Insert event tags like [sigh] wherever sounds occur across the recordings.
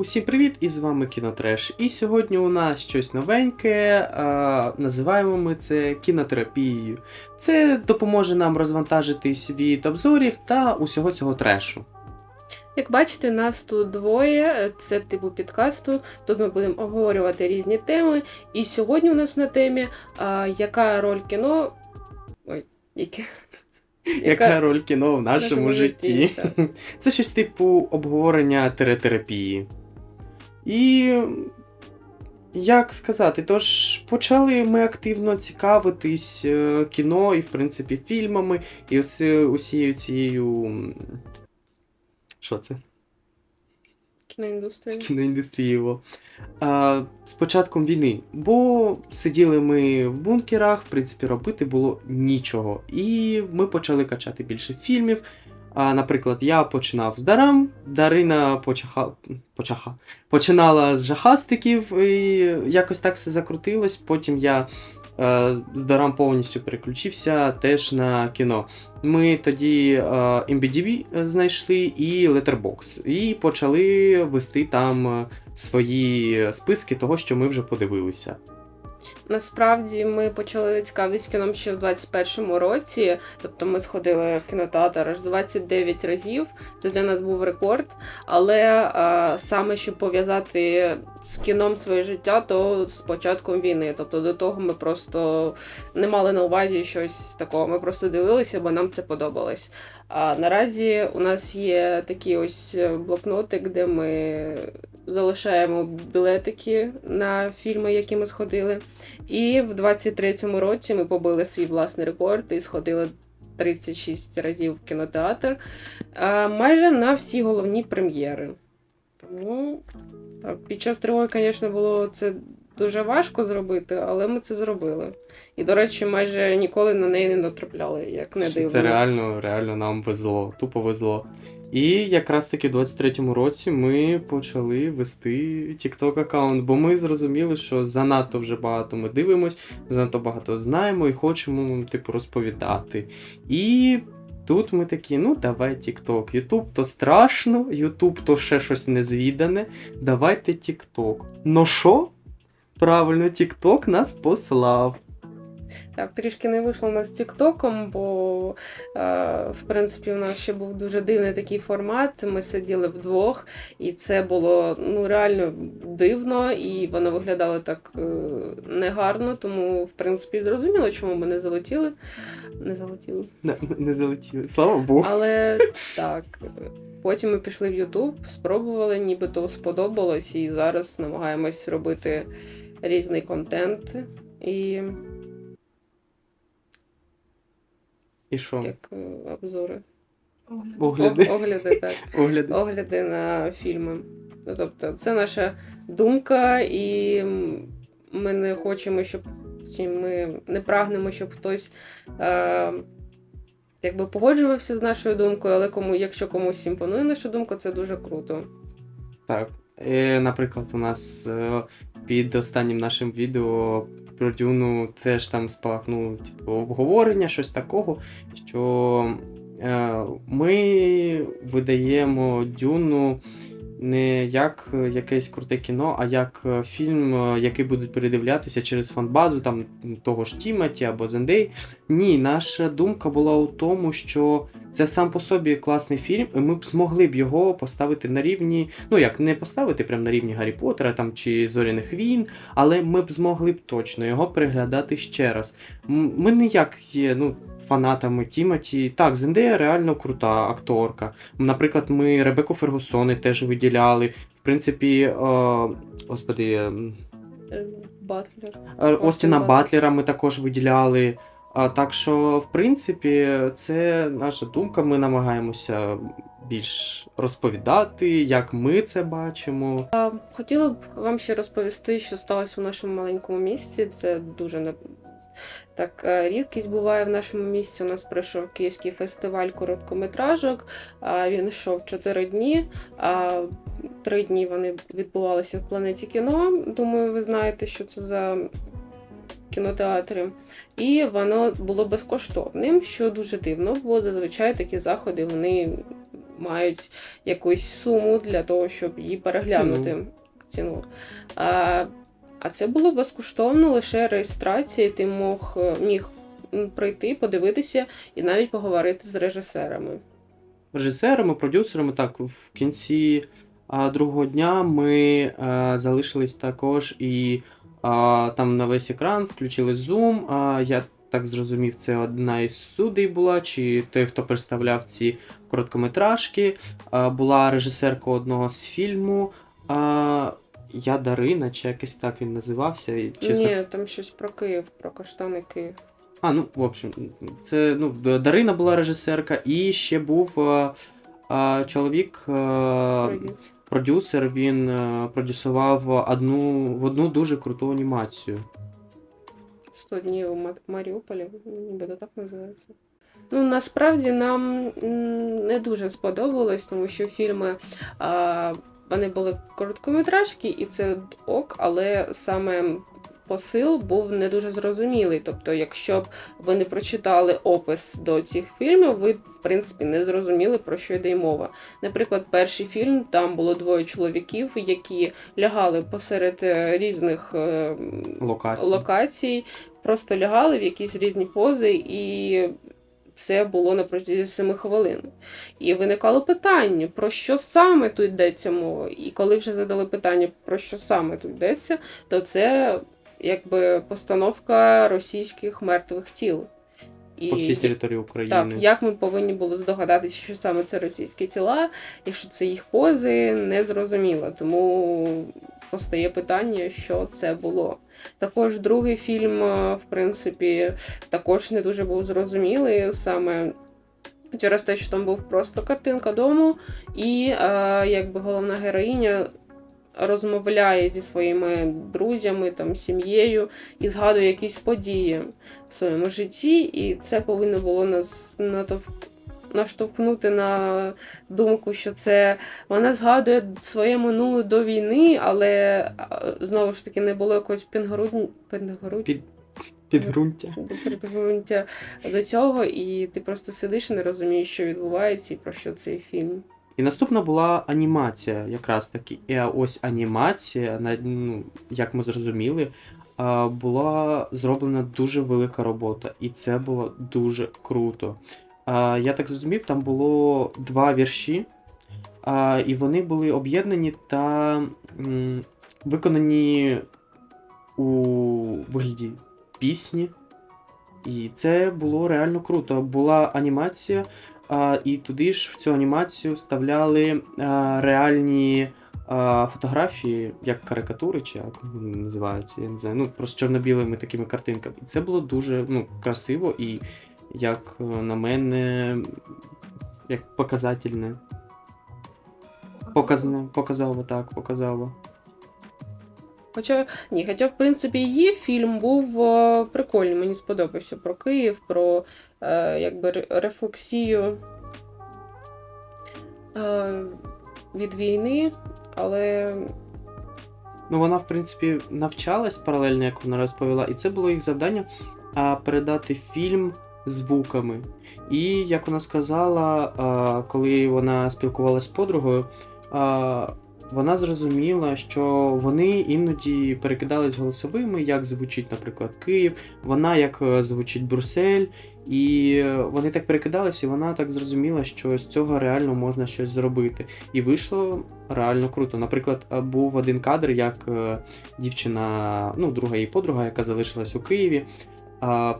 Усім привіт! І з вами Кінотреш. І сьогодні у нас щось новеньке. А, називаємо ми це кінотерапією. Це допоможе нам розвантажитись від обзорів та усього цього трешу. Як бачите, нас тут двоє, це типу підкасту. Тут ми будемо обговорювати різні теми. І сьогодні у нас на темі а, яка роль кіно. Ой, яке. Яка, роль кіно в нашому, нашому житті? житті. Це щось типу обговорення теретерапії. І. Як сказати, тож почали ми активно цікавитись е, кіно і, в принципі, фільмами, і усією цією. Що це? Кіноіндустрією. А, з початком війни. Бо сиділи ми в бункерах, в принципі, робити було нічого. І ми почали качати більше фільмів. А, наприклад, я починав з Дарам, Дарина почаха... Почаха... починала з жахастиків, і якось так все закрутилось. Потім я е, з Дарам повністю переключився теж на кіно. Ми тоді е, MBDB знайшли і Letterboxd, і почали вести там е, свої списки того, що ми вже подивилися. Насправді ми почали цікавитись кіном ще в 21-му році. Тобто ми сходили в кінотеатр аж 29 разів. Це для нас був рекорд. Але а, саме щоб пов'язати з кіном своє життя, то з початком війни. Тобто до того ми просто не мали на увазі щось такого. Ми просто дивилися, бо нам це подобалось. А наразі у нас є такий ось блокнотик, де ми залишаємо білетики на фільми, які ми сходили. І в 23-му році ми побили свій власний рекорд і сходили 36 разів в кінотеатр. Майже на всі головні прем'єри. Тому так, під час тривоги, звісно, було це дуже важко зробити, але ми це зробили. І, до речі, майже ніколи на неї не натрапляли, як не дивно. це реально, реально нам везло, тупо везло. І якраз таки в 23-му році ми почали вести TikTok аккаунт, бо ми зрозуміли, що занадто вже багато ми дивимось, занадто багато знаємо і хочемо, типу, розповідати. І тут ми такі, ну давай TikTok. Ютуб то страшно, Ютуб то ще щось незвідане. Давайте TikTok. Ну що? Правильно, TikTok нас послав. Так, трішки не вийшло у нас з Тіктоком, бо е, в принципі у нас ще був дуже дивний такий формат. Ми сиділи вдвох, і це було ну реально дивно, і воно виглядало так е, негарно. Тому, в принципі, зрозуміло, чому ми не залетіли. Не залетіли. Не, не залетіли. Слава Богу. Але так. Потім ми пішли в Ютуб, спробували, нібито сподобалось, і зараз намагаємось робити різний контент. І І що? як е, обзори. Огляди. Ог- Огляди, так. [laughs] Огляди. Огляди на фільми. Ну, тобто, це наша думка, і м, ми не хочемо, щоб чи ми не прагнемо, щоб хтось е, якби погоджувався з нашою думкою, але кому, якщо комусь імпонує наша думка, це дуже круто. Так. Е, наприклад, у нас е, під останнім нашим відео про Дюну теж там спалахнуло типу, обговорення, щось такого, що е, ми видаємо Дюну не як е, якесь круте кіно, а як е, фільм, е, який будуть передивлятися через фанбазу там того ж Тімоті або Зендей. Ні, наша думка була у тому, що це сам по собі класний фільм, і ми б змогли б його поставити на рівні, ну як не поставити прямо на рівні Гаррі Поттера там чи Зоряних війн, але ми б змогли б точно його переглядати ще раз. Ми не як є ну, фанатами Тімоті. Так, Зендея реально крута акторка. Наприклад, ми Ребеку Фергусони теж виділяли. В принципі, е, господи, е, Е, Батлер. Е, Остіна Батлер. Батлера ми також виділяли. А, так що, в принципі, це наша думка. Ми намагаємося більш розповідати, як ми це бачимо. Хотіла б вам ще розповісти, що сталося у нашому маленькому місті. Це дуже так е, рідкість буває в нашому місті. У нас пройшов Київський фестиваль короткометражок. Він йшов 4 дні. Три дні вони відбувалися в планеті кіно. Думаю, ви знаєте, що це за кінотеатрі. І воно було безкоштовним, що дуже дивно, бо зазвичай такі заходи вони мають якусь суму для того, щоб її переглянути. Ціну. А, а це було безкоштовно, лише реєстрація, ти мог, е, міг прийти, подивитися і навіть поговорити з режисерами. режисерами, продюсерами. Так, в кінці а, другого дня ми а, залишились також і а, там на весь екран включили Zoom. А, я так зрозумів, це одна із судей була, чи той, хто представляв ці короткометражки. А, була режисерка одного з фільму. А, я Дарина, чи якось так він називався. І, чесно Ні, там щось про Київ, про каштани Київ. а, ну, в общем, це ну, Дарина була режисерка, і ще був е, е, чоловік, е, Привіт. продюсер, він е, продюсував одну, в одну дуже круту анімацію. 100 днів у Ма- Маріуполі, нібито так називається. Ну, насправді нам не дуже сподобалось, тому що фільми а, вони були короткометражки, і це ок, але саме посил був не дуже зрозумілий. Тобто, якщо б ви не прочитали опис до цих фільмів, ви в принципі, не зрозуміли, про що йде й мова. Наприклад, перший фільм там було двоє чоловіків, які лягали посеред е, різних е, Локації. локацій, просто лягали в якісь різні пози, і це було на протязі 7 хвилин. І виникало питання, про що саме тут йдеться мова. І коли вже задали питання, про що саме тут йдеться, то це якби постановка російських мертвих тіл. І По всій території так, України. як ми повинні були здогадатися, що саме це російські тіла, якщо це їх пози, не зрозуміло. Тому постає питання, що це було. Також другий фільм, е, в принципі, також не дуже був зрозумілий саме. Через те, що там був просто картинка дому, і е, якби головна героїня розмовляє зі своїми друзями, там, сім'єю і згадує якісь події в своєму житті, і це повинно було нас натовк- наштовхнути на думку, що це вона згадує своє минуле до війни, але знову ж таки не було якогось підґрунтя, Під- Підґрунтя. підґрунтя до цього, і ти просто сидиш і не розумієш, що відбувається і про що цей фільм. І наступна була анімація, якраз таки. І ось анімація, ну, як ми зрозуміли, була зроблена дуже велика робота, і це було дуже круто. Я так зрозумів, там було два вірші, і вони були об'єднані та виконані у вигляді пісні. І це було реально круто. Була анімація, і туди ж в цю анімацію вставляли реальні фотографії, як карикатури, чи як вони називаються, я не знаю. Ну, просто чорно-білими такими картинками. І це було дуже ну, красиво і, як е, на мене, як показательне. Показне, показово, так, показово. Хоча ні, хоча, в принципі, її фільм був е, прикольний. Мені сподобався про Київ, про е, якби рефлексію е, від війни, але Ну, вона, в принципі, навчалась паралельно, як вона розповіла, і це було їх завдання а, передати фільм звуками. І, як вона сказала, коли вона спілкувалася з подругою, вона зрозуміла, що вони іноді перекидались голосовими, як звучить, наприклад, Київ, вона як е, звучить Брюссель. І вони так перекидалися, і вона так зрозуміла, що з цього реально можна щось зробити. І вийшло реально круто. Наприклад, е, був один кадр, як е, дівчина, ну, друга її подруга, яка залишилась у Києві, а,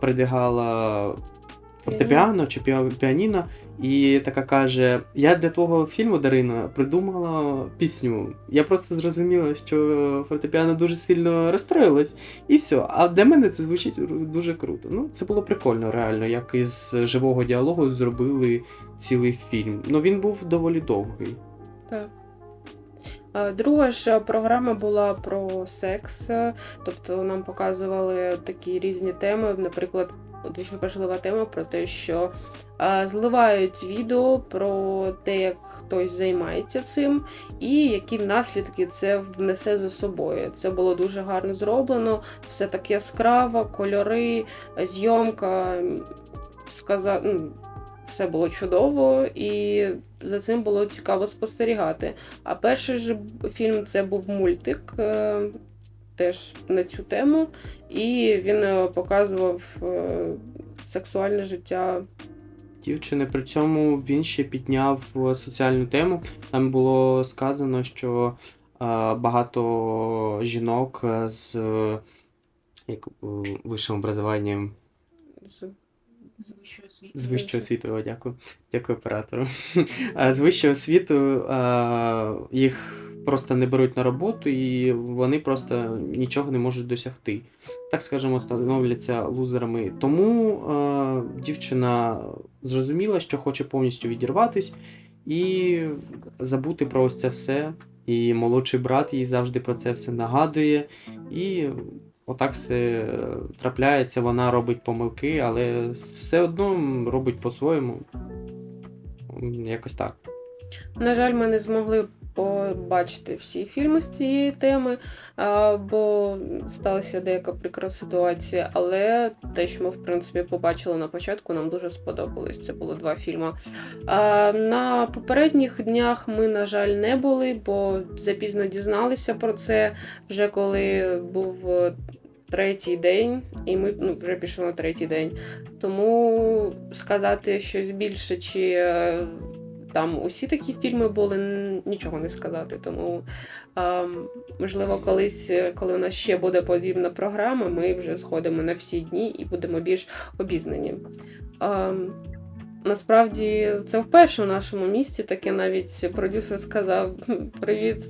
фортепіано чи піаніно, і така каже: Я для твого фільму, Дарина, придумала пісню. Я просто зрозуміла, що фортепіано дуже сильно розстроїлось, і все. А для мене це звучить дуже круто. Ну, це було прикольно, реально, як із живого діалогу зробили цілий фільм. Ну він був доволі довгий. так. Е, Друга ж програма була про секс, е, тобто нам показували такі різні теми. Наприклад, дуже важлива тема про те, що е, зливають відео про те, як хтось займається цим, і які наслідки це внесе за собою. Це було дуже гарно зроблено, все так яскраво, кольори, зйомка. м, Сказа... ну, все було чудово, і за цим було цікаво спостерігати. А перший же фільм це був мультик. е, Теж на цю тему, і він е, показував е, сексуальне життя дівчини. При цьому він ще підняв соціальну тему. Там було сказано, що багато жінок з як, вищим образованням з З вищого освіту, дякую. Дякую оператору. З вищого освіту е, їх просто не беруть на роботу, і вони просто нічого не можуть досягти. Так скажемо, становляться лузерами. Тому дівчина зрозуміла, що хоче повністю відірватись і забути про ось це все. І молодший брат їй завжди про це все нагадує. І отак все трапляється, вона робить помилки, але все одно робить по-своєму. Якось так. На жаль, ми не змогли побачити всі фільми з цієї теми, бо сталася деяка прикра ситуація. Але те, що ми в принципі побачили на початку, нам дуже сподобалось. Це було два фільми. На попередніх днях ми, на жаль, не були, бо запізно дізналися про це вже коли був. Третій день, і ми ну, вже пішли на третій день. Тому сказати щось більше, чи е, там усі такі фільми були, нічого не сказати. Тому, а, можливо, колись, е, коли у нас ще буде подібна програма, ми вже сходимо на всі дні і будемо більш обізнані. А, насправді, це вперше у нашому місті таке навіть продюсер сказав [laughs] Привіт.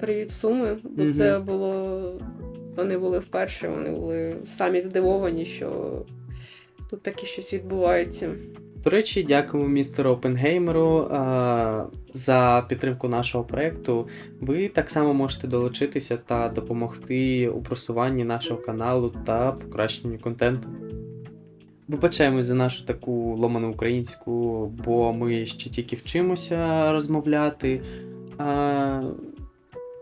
Привіт, Суми. Бо це було. Вони були вперше, вони були самі здивовані, що тут таке щось відбувається. До речі, дякуємо містеру Опенгеймеру а, за підтримку нашого проєкту. Ви так само можете долучитися та допомогти у просуванні нашого каналу та покращенню контенту. Вибачаємось за нашу таку ломану українську, бо ми ще тільки вчимося розмовляти. А,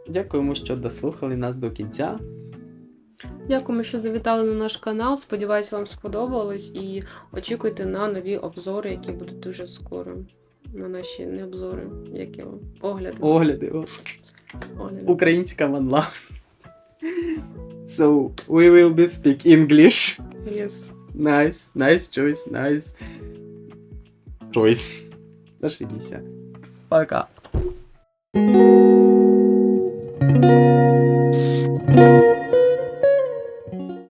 дякуємо, що дослухали нас до кінця. Дякуємо, що завітали на наш канал. Сподіваюсь, вам сподобалось і очікуйте на нові обзори, які будуть дуже скоро. На наші не обзори, як його огляди. Огляди. огляди. Українська love. So, we will be speak English. Yes. Nice, nice choice, nice choice. Зашибіся. Пока.